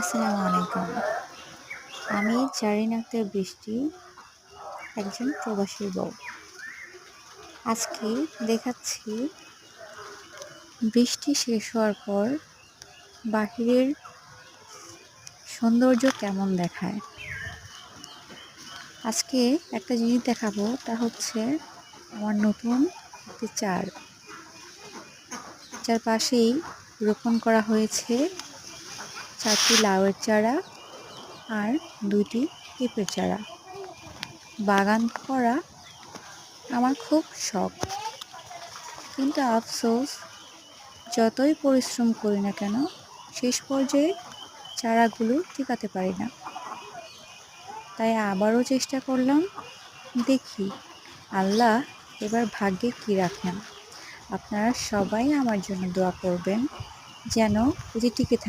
আসসালামু আলাইকুম। আমি জারিন আক্তার বৃষ্টি, একজন প্রবাসী বউ। আজকে দেখাচ্ছি বৃষ্টি শেষ হওয়ার পর বাহিরের সৌন্দর্য কেমন দেখায়। আজকে একটা জিনিস দেখাবো, তা হচ্ছে আমার নতুন একটি চার। যার পাশেই রোপণ করা হয়েছে চারটি লাউয়ের চারা আর দুটি পেঁপের চারা। বাগান করা আমার খুব শখ। কিন্তু আফসোস, যতই পরিশ্রম করি না কেন, শেষ পর্যায়ে চারাগুলো টিকাতে পারি না। তাই আবারও চেষ্টা করলাম, দেখি আল্লাহ এবার ভাগ্যে কী রাখেন। আপনারা সবাই আমার জন্য দোয়া করবেন, যেন এটি টিকে